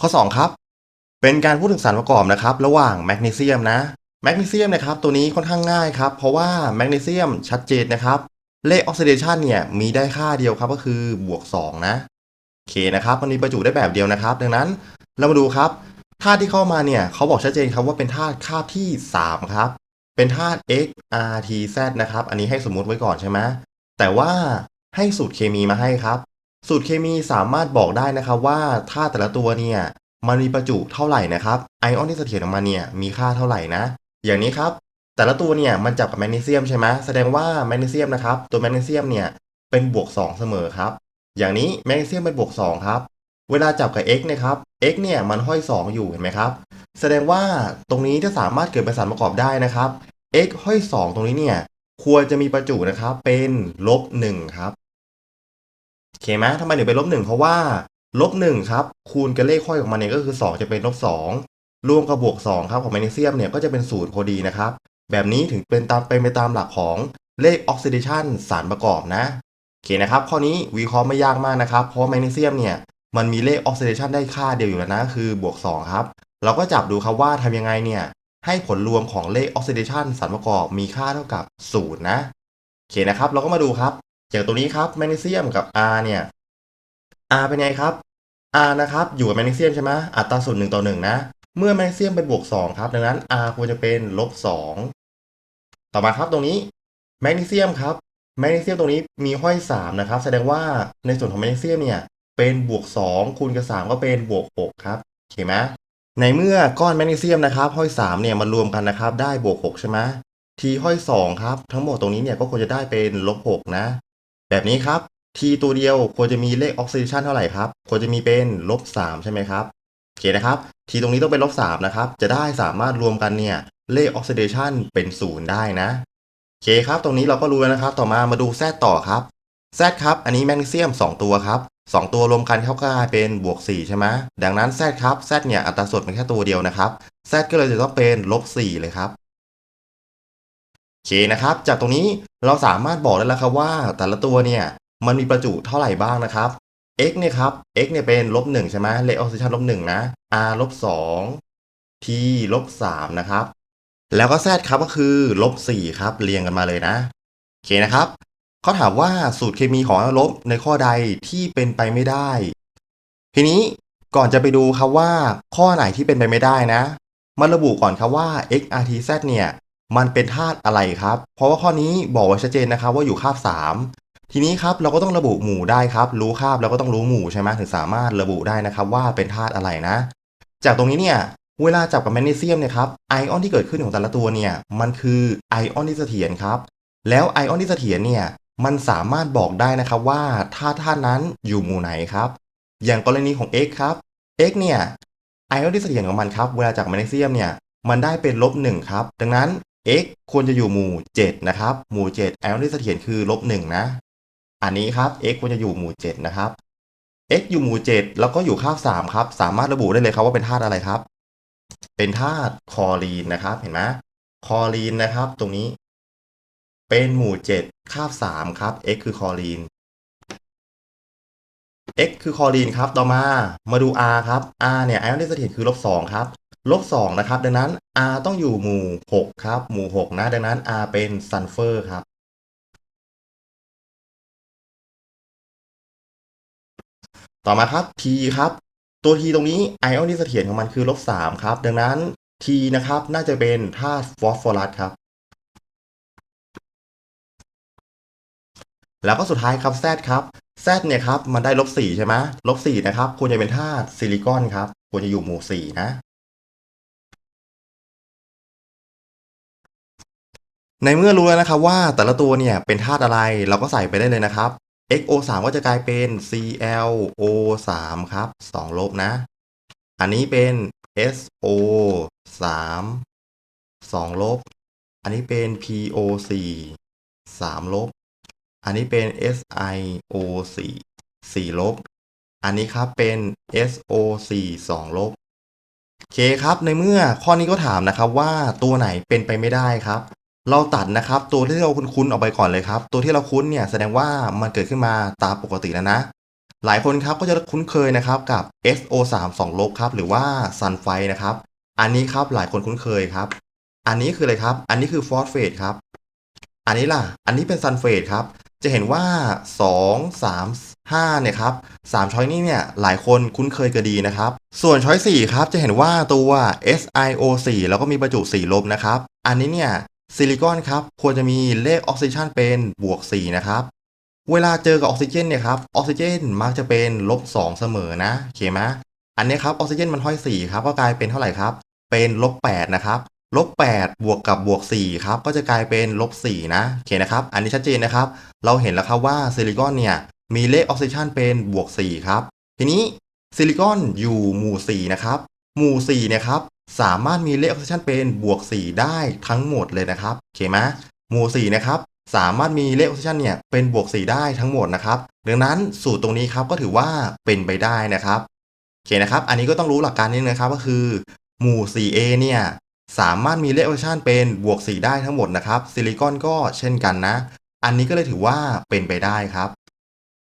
ข้อ 2 ครับ เป็นการพูดถึงสารประกอบนะครับ ระหว่างแมกนีเซียมนะแมกนีเซียมนะครับตัวนี้ค่อนข้างง่ายครับ เพราะว่าแมกนีเซียมชัดเจนนะครับ เลขออกซิเดชันเนี่ยมีได้ค่าเดียวครับก็คือบวก 2 นะโอเคนะครับมันมีประจุได้แบบเดียวนะครับ ดังนั้นเรามาดูครับธาตุที่เข้ามาเนี่ยเขาบอกชัดเจนครับว่าเป็นธาตุคาบที่ 3 ครับ เป็นธาตุ x r t z นะครับ อันนี้ให้สมมุติไว้ก่อนใช่ไหมแต่ว่าให้สูตรเคมีมาให้ครับ สูตรเคมีสามารถบอกได้นะครับว่าธาตุแต่ละตัวเนี่ยมันมีประจุเท่าไหร่นะครับไอออนที่เสถียรของมันเนี่ยมีค่าเท่าไหร่นะ อย่างนี้ครับแต่ละตัวเนี่ยมันจับกับแมกนีเซียมใช่ไหมแสดงว่าแมกนีเซียมนะครับตัวแมกนีเซียมเนี่ยเป็นบวก 2 เสมอครับ อย่างนี้แมกนีเซียมเป็นบวก 2 ครับ เวลาจับกับ x นะครับ x เนี่ยมันห้อย 2 อยู่เห็นไหมครับ แสดงว่าตรงนี้ถ้าสามารถเกิดเป็นสารประกอบได้นะครับ x ห้อย 2 ตรงนี้เนี่ยควรจะมีประจุนะครับเป็นลบ1ครับ เคไหมทำไมถึงเป็นลบ1เพราะว่าลบ1ครับ คูณกับเลขห้อยของมันเนี่ยก็คือ 2 จะเป็นลบ2รวมกับบวก2ครับของแมกนีเซียมเนี่ยก็จะเป็นศูนย์พอดีนะครับ แบบนี้ถึงเป็นตามเป็นไปตามหลักของเลขออกซิเดชันสารประกอบนะโอเคนะครับ ข้อนี้วิเคราะห์ไม่ยากมากนะครับ เพราะแมกนีเซียมเนี่ยมันมีเลขออกซิเดชันได้ค่าเดียวอยู่แล้วนะ คือบวก2ครับ เราก็จับดูครับว่าทำยังไงเนี่ยให้ผลรวมของเลขออกซิเดชันสารประกอบมีค่าเท่ากับ0นะโอเคนะครับ เราก็มาดูครับ อย่างตัวนี้ครับแมกนีเซียมกับ R เนี่ย R เป็นไงครับ R นะครับอยู่กับแมกนีเซียมใช่ไหมอัตราส่วน1ต่อ1นะ เมื่อแมกนีเซียมเป็นบวก2ครับดังนั้น R ควรจะเป็นลบ2ต่อมาครับตรงนี้แมกนีเซียมครับแมกนีเซียมตรงนี้มีห้อย3นะครับ แสดงว่าในส่วนของแมกนีเซียมเนี่ยเป็นบวก2คูณกับ3ก็เป็นบวก6ครับโอเคไหมในเมื่อก้อนแมกนีเซียมนะครับห้อย3เนี่ยมันรวมกันนะครับได้บวก6ใช่ไหมทีห้อย2ครับทั้งหมดตรงนี้เนี่ยก็ควรจะได้เป็นลบ6นะ แบบนี้ครับทีตัวเดียวควรจะมีเลขออกซิเดชันเท่าไหร่ครับ ควรจะมีเป็นลบ3ใช่ไหมครับโอเคนะครับทีตรงนี้ต้องเป็นลบ3นะครับ จะได้สามารถรวมกันเนี่ยเลขออกซิเดชันเป็นศูนย์ได้นะโอเคครับ ตรงนี้เราก็รู้แล้วนะครับ ต่อมามาดูแซต่อครับแซครับ อันนี้แมกนีเซียม 2 ตัวครับ2 ตัวรวมกันเข้ากลายเป็นบวก 4 ใช่ไหมดังนั้นแซครับแซเนี่ยอัตราส่วนเป็นแค่ตัวเดียวนะครับแซก็เลยจะต้องเป็นลบ4เลยครับ โอเคนะครับ จากตรงนี้เราสามารถบอกได้แล้วครับว่า แต่ละตัวเนี่ยมันมีประจุเท่าไหร่บ้างนะครับ x เนี่ยครับ x เนี่ยเป็นลบหนึ่งใช่ไหมเลขออกซิเดชันลบหนึ่งนะ r ลบสอง t ลบสามนะครับ แล้วก็ z ครับก็คือลบสี่ครับเรียงกันมาเลยนะโอเคนะครับเขาถามว่าสูตรเคมีของลบในข้อใดที่เป็นไปไม่ได้ ทีนี้ก่อนจะไปดูครับว่าข้อไหนที่เป็นไปไม่ได้นะ มาระบุก่อนครับว่า x r t z เนี่ย มันเป็นธาตุอะไรครับ เพราะว่าข้อนี้บอกไว้ชัดเจนนะครับว่าอยู่คาบ 3 ทีนี้ครับเราก็ต้องระบุหมู่ได้ครับ รู้คาบแล้วก็ต้องรู้หมู่ใช่ไหมถึงสามารถระบุได้นะครับว่าเป็นธาตุอะไรนะ จากตรงนี้เนี่ยเวลาจับกับแมกนีเซียมเนี่ยครับไอออนที่เกิดขึ้นของแต่ละตัวเนี่ยมันคือไอออนที่เสถียรครับ แล้วไอออนที่เสถียรเนี่ยมันสามารถบอกได้นะครับว่าธาตุธาตุนั้นอยู่หมู่ไหนครับ อย่างกรณีของ x ครับ x เนี่ยไอออนที่เสถียรของมันครับเวลาจากแมกนีเซียมเนี่ยมันได้เป็นลบหนึ่งครับ ดังนั้น x ควรจะอยู่หมู่ 7 นะครับ หมู่7ไอออนที่เสถียรคือลบ1นะ อันนี้ครับ x ควรจะอยู่หมู่ 7 นะครับ x อยู่หมู่ 7 แล้วก็อยู่คาบ3ครับ สามารถระบุได้เลยครับว่าเป็นธาตุอะไรครับ เป็นธาตุคลอรีนนะครับ เห็นไหมคลอรีนนะครับ ตรงนี้ เป็นหมู่ 7 คาบ3ครับ x คือคลอรีน x คือคลอรีนครับ ต่อมา มาดู r ครับ r เนี่ยไอออนที่เสถียรคือลบ2ครับ ลบ2นะครับ ดังนั้น R ต้องอยู่หมู่ 6 ครับ หมู่ 6 นะ ดังนั้น R เป็นซัลเฟอร์ครับ ต่อมาครับ T ครับ ตัว T ตรงนี้ไอออนที่เสถียรของมันคือลบ3ครับ ดังนั้น T นะครับ น่าจะเป็นธาตุฟอสฟอรัสครับแล้วก็สุดท้ายครับ Z ครับ Z เนี่ยครับ มันได้ลบ4ใช่ไหมลบ4นะครับ ควรจะเป็นธาตุซิลิคอนครับ ควรจะอยู่หมู่4นะ ในเมื่อรู้แล้วนะครับว่าแต่ละตัวเนี่ยเป็นธาตุอะไรเราก็ใส่ไปได้เลยนะครับ XO3 ก็จะกลายเป็น ClO3 ครับ 2 ลบนะ อันนี้เป็น SO3 2 ลบ อันนี้เป็น PO4 3 ลบ อันนี้เป็น SiO4 4 ลบ อันนี้ครับเป็น SO4 2 ลบโอเคครับ ในเมื่อข้อนี้ก็ถามนะครับว่าตัวไหนเป็นไปไม่ได้ครับ เราตัดนะครับตัวที่เราคุ้นๆออกไปก่อนเลยครับ ตัวที่เราคุ้นเนี่ยแสดงว่ามันเกิดขึ้นมาตามปกติแล้วนะ หลายคนครับก็จะคุ้นเคยนะครับกับ SO3 2ลบครับหรือว่าซันไฟนะครับ อันนี้ครับหลายคนคุ้นเคยครับ อันนี้คืออะไรครับ อันนี้คือฟอสเฟตครับ อันนี้ล่ะ อันนี้เป็นซันเฟตครับ จะเห็นว่า 2 3 5เนี่ยครับ3ช้อยนี้เนี่ยหลายคนคุ้นเคยกันดีนะครับ ส่วนช้อย4ครับจะเห็นว่าตัว SiO4 แล้วก็มีประจุ4ลบนะครับ อันนี้เนี่ย ซิลิคอนครับควรจะมีเลขออกซิเจนเป็นบวก 4 นะครับเวลาเจอกับออกซิเจนเนี่ยครับออกซิเจนมักจะเป็นลบ2เสมอนะโอเคไหมอันนี้ครับออกซิเจนมันห้อย4ครับก็กลายเป็นเท่าไหร่ครับ เป็นลบ8นะครับลบ8บวกกับบวก4ครับก็จะกลายเป็นลบ4นะโอเคนะครับ อันนี้ชัดเจนนะครับ เราเห็นแล้วครับว่าซิลิคอนเนี่ยมีเลขออกซิเจนเป็นบวก4ครับทีนี้ซิลิคอนอยู่หมู่4นะครับหมู่4เนี่ยครับ สามารถมีเลขออกซิเจนเป็นบวก 4 ได้ทั้งหมดเลยนะครับโอเคไหมหมู่4นะครับสามารถมีเลขออกซิเจนเนี่ยเป็นบวก 4 ได้ทั้งหมดนะครับดังนั้นสูตรตรงนี้ครับก็ถือว่าเป็นไปได้นะครับโอเคนะครับ อันนี้ก็ต้องรู้หลักการนี้นะครับก็คือ หมู่ 4A เนี่ยสามารถมีเลขออกซิเจนเป็นบวก 4 ได้ทั้งหมดนะครับซิลิคอนก็เช่นกันนะ อันนี้ก็เลยถือว่าเป็นไปได้ครับ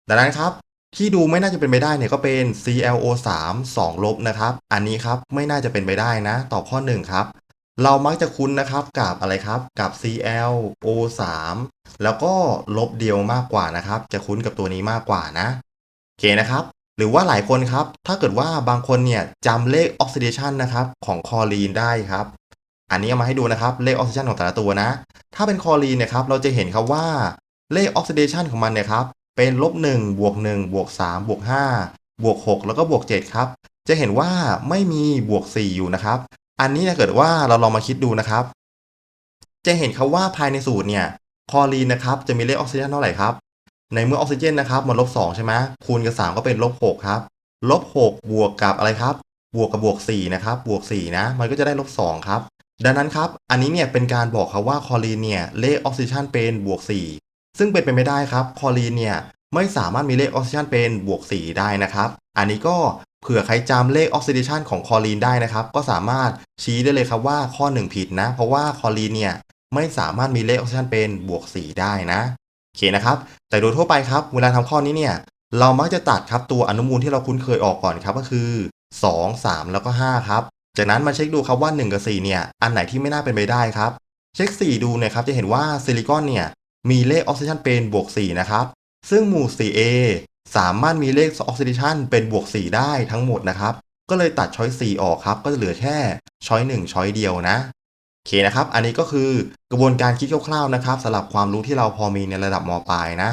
ดังนั้นครับ ที่ดูไม่น่าจะเป็นไปได้เนี่ยก็เป็น ClO3 2ลบนะครับ อันนี้ครับไม่น่าจะเป็นไปได้นะ ตอบข้อ 1 ครับ เรามักจะคุ้นนะครับกับอะไรครับ กับ ClO3 แล้วก็ลบเดียวมากกว่านะครับ จะคุ้นกับตัวนี้มากกว่านะโอเคนะครับ หรือว่าหลายคนครับ ถ้าเกิดว่าบางคนเนี่ยจำเลขออกซิเดชันนะครับของคลอรีนได้ครับ อันนี้เอามาให้ดูนะครับเลขออกซิเดชันของแต่ละตัวนะ ถ้าเป็นคลอรีนเนี่ยครับเราจะเห็นครับว่าเลขออกซิเดชันของมันเนี่ยครับ เป็นลบ1บวก1บวก3บวก5บวก6แล้วก็บวก7ครับ จะเห็นว่าไม่มีบวก 4 อยู่นะครับ อันนี้ถ้าเกิดว่าเราลองมาคิดดูนะครับ จะเห็นครับว่าภายในสูตรเนี่ยคอรีนนะครับจะมีเลขออกซิเจนเท่าไหร่ครับ ในเมื่อออกซิเจนนะครับมันลบ2ใช่ไหมคูณกับ 3 ก็เป็นลบ6ครับลบ6บวกกับอะไรครับ บวกกับบวก4นะครับบวก4นะมันก็จะได้ลบ2ครับดังนั้นครับ อันนี้เนี่ยเป็นการบอกครับว่าคอรีนเนี่ยเลขออกซิเจนเป็นบวก4 ซึ่งเป็นไปไม่ได้ครับคอรีนเนี่ยไม่สามารถมีเลขออกซิเจนเป็นบวก 4 ได้นะครับ อันนี้ก็เผื่อใครจำเลขออกซิเดชันของคอรีนได้นะครับ ก็สามารถชี้ได้เลยครับว่าข้อ 1 ผิดนะ เพราะว่าคอรีนเนี่ยไม่สามารถมีเลขออกซิเจนเป็นบวก 4 ได้นะโอเคนะครับ แต่โดยทั่วไปครับเวลาทำข้อนี้เนี่ยเรามักจะตัดครับตัวอนุมูลที่เราคุ้นเคยออกก่อนครับก็คือ 2 3 แล้วก็ 5 ครับ จากนั้นมาเช็คดูครับว่า 1 กับ 4 เนี่ยอันไหนที่ไม่น่าเป็นไปได้ครับ เช็ค 4 ดูนี่ยครับจะเห็นว่าซิลิคอนเนี่ย มีเลขออกซิเจนเป็นบวก 4 นะครับ ซึ่งหมู่ 4A สามารถมีเลขออกซิเดชันเป็นบวก 4 ได้ทั้งหมดนะครับ ก็เลยตัดช้อย 4 ออกครับ ก็จะเหลือแค่ช้อย 1 ช้อยเดียวนะโอเคนะครับ อันนี้ก็คือกระบวนการคิดคร่าวๆนะครับสำหรับความรู้ที่เราพอมีในระดับมปลายนะ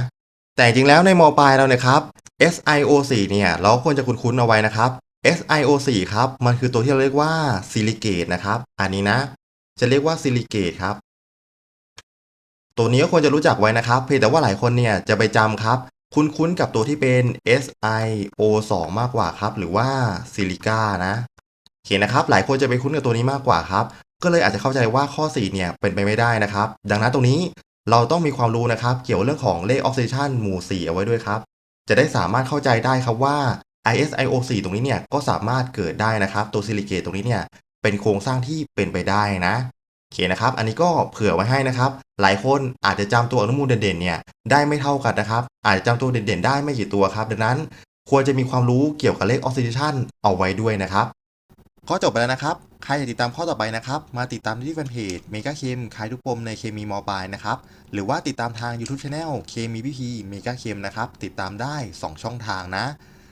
แต่จริงแล้วในมปลายเราเนี่ยครับ SiO4 เนี่ย เราควรจะคุ้นๆเอาไว้นะครับ SiO4 ครับ มันคือตัวที่เราเรียกว่าซิลิเกตนะครับ อันนี้นะ จะเรียกว่าซิลิเกตครับ ตัวนี้ก็ควรจะรู้จักไว้นะครับ เพียงแต่ว่าหลายคนเนี่ยจะไปจำครับ คุ้นๆกับตัวที่เป็น SiO2 มากกว่าครับ หรือว่าซิลิก้านะโอเคนะครับ หลายคนจะไปคุ้นกับตัวนี้มากกว่าครับ ก็เลยอาจจะเข้าใจว่าข้อ 4 เนี่ยเป็นไปไม่ได้นะครับ ดังนั้นตรงนี้เราต้องมีความรู้นะครับ เกี่ยวเรื่องของเลขออกซิเดชันหมู่ 4 เอาไว้ด้วยครับ จะได้สามารถเข้าใจได้ครับว่า ISIO4 ตรงนี้เนี่ยก็สามารถเกิดได้นะครับ ตัวซิลิเกตตรงนี้เนี่ยเป็นโครงสร้างที่เป็นไปได้นะ โอเคนะครับ อันนี้ก็เผื่อไว้ให้นะครับ หลายคนอาจจะจำตัวอนุมูลเด่นๆเนี่ยได้ไม่เท่ากันนะครับ อาจจะจำตัวเด่นๆได้ไม่กี่ตัวครับ ดังนั้นควรจะมีความรู้เกี่ยวกับเลขออกซิเดชันเอาไว้ด้วยนะครับข้อจบไปแล้วนะครับ ใครอยากติดตามข้อต่อไปนะครับ มาติดตามที่แฟนเพจเมกาเคมขายทุกปมในเคมีมอปลายนะครับ หรือว่าติดตามทาง YouTube Channel เคมีพีพีเมกาเคมนะครับ ติดตามได้ 2 ช่องทางนะ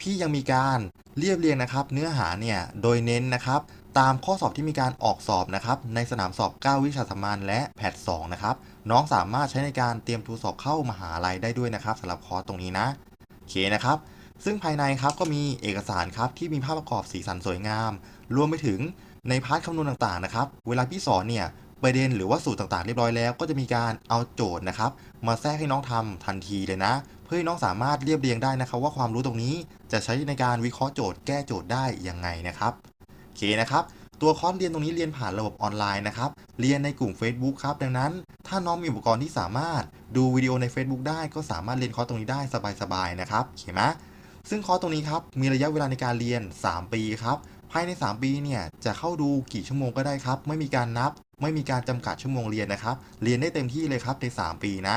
พี่ยังมีการเรียบเรียงนะครับ เนื้อหาเนี่ยโดยเน้นนะครับ ตามข้อสอบที่มีการออกสอบนะครับ ในสนามสอบ 9 วิชาสามัญและแพท2นะครับ น้องสามารถใช้ในการเตรียมตัวสอบเข้ามหาลัยได้ด้วยนะครับสำหรับคอร์สตรงนี้นะโอเคนะครับ ซึ่งภายในครับก็มีเอกสารครับที่มีภาพประกอบสีสันสวยงาม รวมไปถึงในพาร์ทคำนวณต่างๆนะครับ เวลาพี่สอนเนี่ยประเด็นหรือว่าสูตรต่างๆเรียบร้อยแล้ว ก็จะมีการเอาโจทย์นะครับ มาแทรกให้น้องทำทันทีเลยนะ เพื่อให้น้องสามารถเรียบเรียงได้นะครับ ว่าความรู้ตรงนี้จะใช้ในการวิเคราะห์โจทย์แก้โจทย์ได้ยังไงนะครับโอเคนะครับ ตัวคอร์สเรียนตรงนี้เรียนผ่านระบบออนไลน์นะครับ เรียนในกลุ่ม Facebook ครับดังนั้น ถ้าน้องมีอุปกรณ์ที่สามารถดูวิดีโอใน Facebook ได้ ก็สามารถเรียนคอร์สตรงนี้ได้สบายๆนะครับโอเคไหมซึ่งคอร์สตรงนี้ครับมีระยะเวลาในการเรียน 3 ปีครับภายใน 3 ปีเนี่ยจะเข้าดูกี่ชั่วโมงก็ได้ครับ ไม่มีการนับ ไม่มีการจำกัดชั่วโมงเรียนนะครับ เรียนได้เต็มที่เลยครับใน 3 ปีนะ